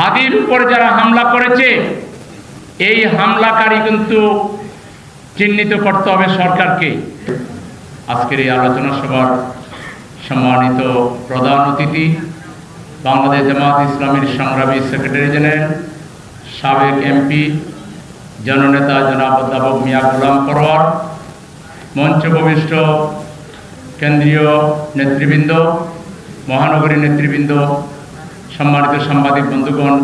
হাদির উপর যারা হামলা করেছে, এই হামলাকারী কিন্তু চিহ্নিত করতে হবে সরকারকে। আজকের এই আলোচনা সভার সম্মানিত প্রধান অতিথি, বাংলাদেশ জামাত ইসলামীর সংগ্রামী সেক্রেটারি জেনারেল, সাবেক এমপি, জননেতা জনাব অধ্যাপক মিয়া গোলাম পরোয়ার মঞ্চ ভূমিষ্ঠ কেন্দ্রীয় নেতৃবৃন্দ, মহানগরী নেতৃবৃন্দ সম্মানিত সাংবাদিক বন্ধুগণ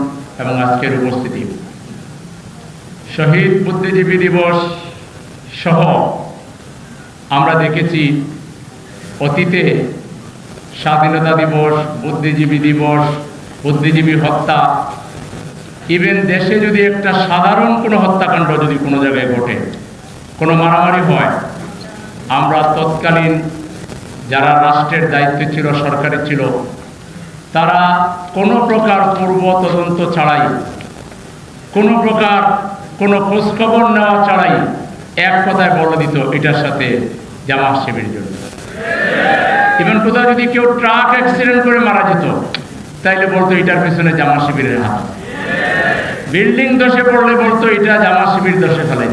এবং আজকের উপস্থিতি। শহীদ বুদ্ধিজীবী দিবস সহ আমরা দেখেছি অতীতে স্বাধীনতা দিবস, বুদ্ধিজীবী দিবস, বুদ্ধিজীবী হত্যা। ইভেন দেশে যদি একটা সাধারণ কোনো হত্যাকাণ্ড যদি কোনো জায়গায় ঘটে, কোনো মারামারি হয়, আমরা তৎকালীন যারা রাষ্ট্রের দায়িত্বে ছিল, সরকারি ছিল তারা কোনো প্রকার পূর্ব তদন্ত ছাড়াই, কোনো প্রকার কোনো খোঁজখবর নেওয়া ছাড়াই এক কথায় বলে দিত এটার সাথে জামা শিবির জন্য। ইভেন কোথাও যদি কেউ ট্রাক অ্যাক্সিডেন্ট করে মারা যেত, তাইলে বলতো এটার পেছনে জামা শিবিরের হাত। বিল্ডিং দোষে পড়লে বলতো এটা জামা শিবির দোষে ফেলে।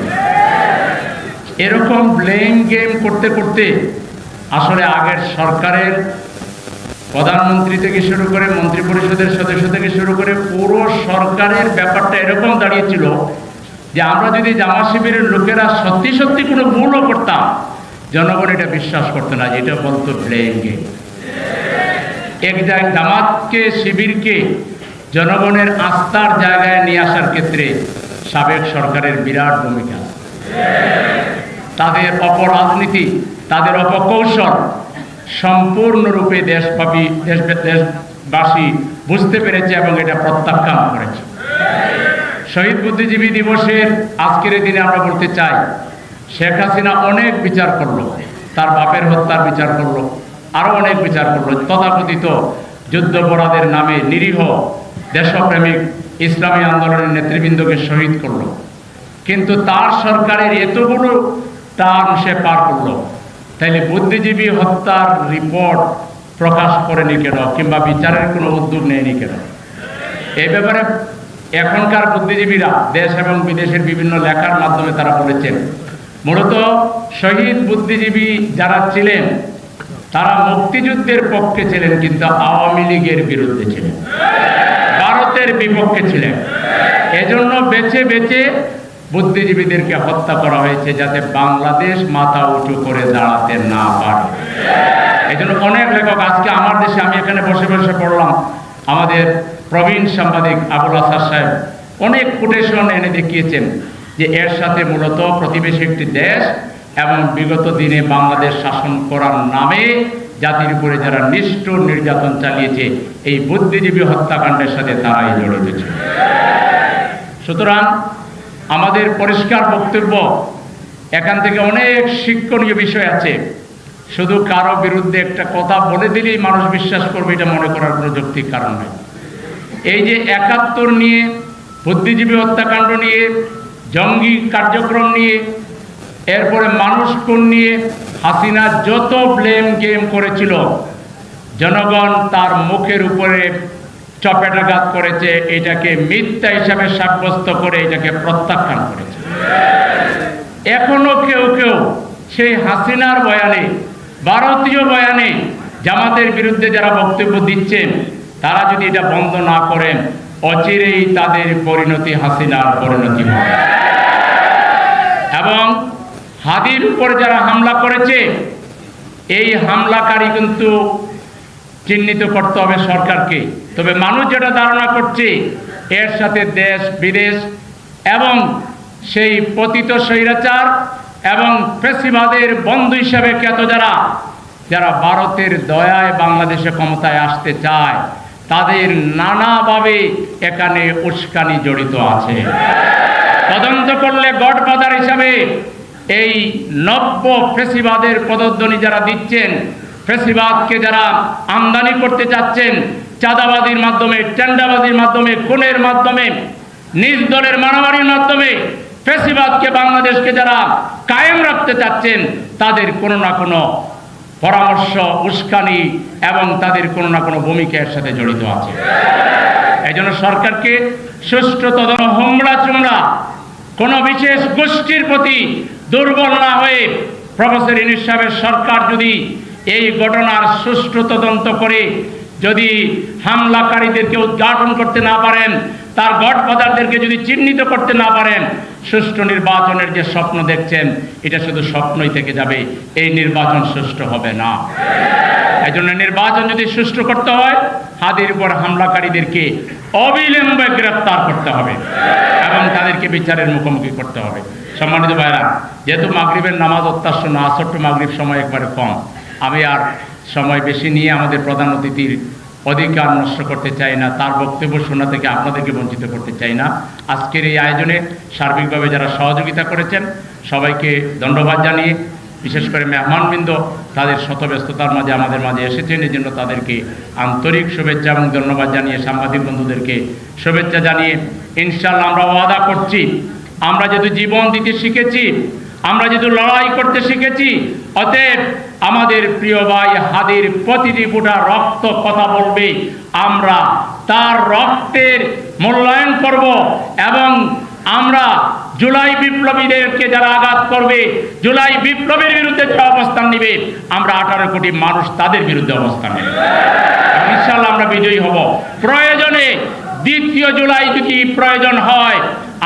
এরকম ব্লেম গেম করতে করতে আসলে আগের সরকারের প্রধানমন্ত্রী থেকে শুরু করে মন্ত্রী পরিষদের সদস্য থেকে শুরু করে পুরো সরকারের ব্যাপারটা এরকম দাঁড়িয়েছিল যে আমরা যদি জামা শিবিরের লোকেরা সত্যি সত্যি কোনো ভুলও করতাম, জনগণ এটা বিশ্বাস করতো না যেটা বলতো ব্লেম গেম এক জায়গায় জামাতকে, শিবিরকে, জনগণের আস্থার জায়গায় নিয়ে আসার ক্ষেত্রে সাবেক সরকারের বিরাট ভূমিকা। তাদের অপরাজনীতি, তাদের অপকৌশল সম্পূর্ণরূপে দেশব্যাপী দেশ, দেশবাসী বুঝতে পেরেছে এবং এটা প্রত্যাখ্যান করেছে। শহীদ বুদ্ধিজীবী দিবসের আজকের দিনে আমরা বলতে চাই, শেখ হাসিনা অনেক বিচার করল, তার বাপের হত্যার বিচার করল, আরও অনেক বিচার করল। তথাকথিত যুদ্ধপরাধের নামে নিরীহ দেশপ্রেমিক ইসলামী আন্দোলনের নেতৃবৃন্দকে শহীদ করল। কিন্তু তার সরকারের এতগুলো টার্ম সে পার করল। তাইলে বুদ্ধিজীবী হত্যার রিপোর্ট প্রকাশ করেনি কেন কিংবা বিচারের কোনো উদ্যোগ নেয়নি কেন এই ব্যাপারে এখনকার বুদ্ধিজীবীরা, দেশ এবং বিদেশের বিভিন্ন লেখার মাধ্যমে তারা বলেছেন, মূলত শহীদ বুদ্ধিজীবী যারা ছিলেন, তারা মুক্তিযুদ্ধের পক্ষে ছিলেন, কিন্তু আওয়ামী লীগের বিরুদ্ধে ছিলেন। ভারতের বিপক্ষে ছিলেন। এজন্য বেছে বেছে বুদ্ধিজীবীদেরকে হত্যা করা হয়েছে যাতে বাংলাদেশ মাথা উঁচু করে দাঁড়াতে না পারে। এই জন্য অনেক লেখক, আজকে আমার দেশে আমি এখানে বসে বসে পড়লাম। আমাদের প্রবীণ সাংবাদিক আবুল আসার সাহেব অনেক কোটেশন এনে দেখিয়েছেন যে এর সাথে মূলত প্রতিবেশী একটি দেশ এবং বিগত দিনে বাংলাদেশ শাসন করার নামে জাতির উপরে যারা নিষ্ঠুর নির্যাতন চালিয়েছে, এই বুদ্ধিজীবী হত্যাকাণ্ডের সাথে তারাই জড়িত ছিল। সুতরাং আমাদের পরিষ্কার বক্তব্য, এখান থেকে অনেক শিক্ষণীয় বিষয় আছে। শুধু কারও বিরুদ্ধে একটা কথা বলে দিলেই মানুষ বিশ্বাস করবে, এটা মনে করার কোনো যৌক্তিক কারণ নয়। এই যে একাত্তর নিয়ে, বুদ্ধিজীবী হত্যাকাণ্ড নিয়ে, জঙ্গি কার্যক্রম নিয়ে, এরপরে মানুষ কোন নিয়ে হাসিনা যত ব্লেম গেম করেছিল, জনগণ তার মুখের উপরে চপেটাঘাত করেছে, এটাকে মিথ্যা হিসাবে সাব্যস্ত করে এটাকে প্রত্যাখ্যান করেছে। এখনও কেউ কেউ সেই হাসিনার বয়ানে, ভারতীয় বয়ানে জামাতের বিরুদ্ধে যারা বক্তব্য দিচ্ছেন, তারা যদি এটা বন্ধ না করেন, অচিরেই তাদের পরিণতি হাসিনার পরিণতি হবে। এবং হাদির উপর যারা হামলা করেছে, এই হামলাকারী কিন্তু চিহ্নিত করতে হবে সরকারকে। তবে মানুষ যেটা ধারণা করছে, এর সাথে দেশ, বিদেশ এবং সেই পতিত স্বৈরাচার এবং ফেসিবাদের বন্ধু হিসাবে খ্যাত যারা যারা ভারতের দয়ায় বাংলাদেশে ক্ষমতায় আসতে চায়, তাদের নানাভাবে এখানে উস্কানি জড়িত আছে। তদন্ত করলে গডফাদার হিসাবে এই নব্য ফেসিবাদের পদধ্বনি যারা দিচ্ছেন ফেসিবাদকে যারা আমদানি করতে চাচ্ছেন, চাঁদাবাজির মাধ্যমে, টেন্ডাবাজির মাধ্যমে, খুনের মাধ্যমে, নিজ দলের মারামারির মাধ্যমে ফেসিবাদকে বাংলাদেশকে যারা কায়েম রাখতে চাচ্ছেন, তাদের কোনো না কোনো পরামর্শ, উস্কানি এবং তাদের কোনো না কোনো ভূমিকা এর সাথে জড়িত আছে। এই জন্য সরকারকে সুষ্ঠু তদন্ত, হোমড়া চুমড়া, কোনো বিশেষ গোষ্ঠীর প্রতি দুর্বল না হয়ে প্রফেসর ইনিস সাহেবের সরকার যদি এই ঘটনার সুষ্ঠু তদন্ত করে যদি হামলাকারীদেরকে উদ্ঘাটন করতে না পারেন, তার গডফাদারদেরকে যদি চিহ্নিত করতে না পারেন, সুষ্ঠু নির্বাচনের যে স্বপ্ন দেখছেন, এটা শুধু স্বপ্নই থেকে যাবে। এই নির্বাচন সুষ্ঠু হবে না। এই জন্য নির্বাচন যদি সুষ্ঠু করতে হয়, হাদির উপর হামলাকারীদেরকে অবিলম্বে গ্রেপ্তার করতে হবে এবং তাদেরকে বিচারের মুখোমুখি করতে হবে। সম্মানিত ভাইরা যেহেতু মাগরিবের নামাজ অত্যাশ্য না আসট্ট মাগরিব সময় একবারে কম। আমি আর সময় বেশি নিয়ে আমাদের প্রধান অতিথির অধিকার নষ্ট করতে চাই না, তার বক্তব্য শোনা থেকে আপনাদেরকে বঞ্চিত করতে চাই না। আজকের এই আয়োজনে সার্বিকভাবে যারা সহযোগিতা করেছেন, সবাইকে ধন্যবাদ জানিয়ে, বিশেষ করে মেহমানবৃন্দ তাদের শতব্যস্ততার মাঝে আমাদের মাঝে এসেছেন এই জন্য তাদেরকে আন্তরিক শুভেচ্ছা এবং ধন্যবাদ জানিয়ে, সাংবাদিক বন্ধুদেরকে শুভেচ্ছা জানিয়ে ইনশাল্লাহ আমরা ওয়াদা করছি, আমরা যেহেতু জীবন দিতে শিখেছি আমরা যেহেতু লড়াই করতে শিখেছি, অতএব আমাদের প্রিয় ভাই হাদির প্রতিটি ফুটা রক্ত কথা বলবে। আমরা তার রক্তের মূল্যায়ন করব এবং আমরা জুলাই বিপ্লবীদেরকে যারা আঘাত করবে, জুলাই বিপ্লবের বিরুদ্ধে যে অবস্থান নিবে, আমরা আঠারো কোটি মানুষ তাদের বিরুদ্ধে অবস্থান নেবে। ইনশাল্লাহ আমরা বিজয়ী হব। প্রয়োজনে দ্বিতীয় জুলাই যদি প্রয়োজন হয়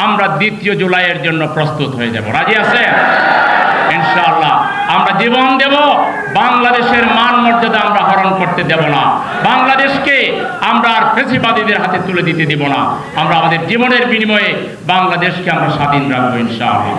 আমরা দ্বিতীয় জুলাইয়ের জন্য প্রস্তুত হয়ে যাব। রাজি আছে ইনশাআল্লাহ। আমরা জীবন দেব, বাংলাদেশের মান মর্যাদা আমরা হরণ করতে দেব না। বাংলাদেশকে আমরা আর ফেসিবাদীদের হাতে তুলে দিতে দেব না। আমরা আমাদের জীবনের বিনিময়ে বাংলাদেশকে আমরা স্বাধীন রাখব ইনশাআল্লাহ।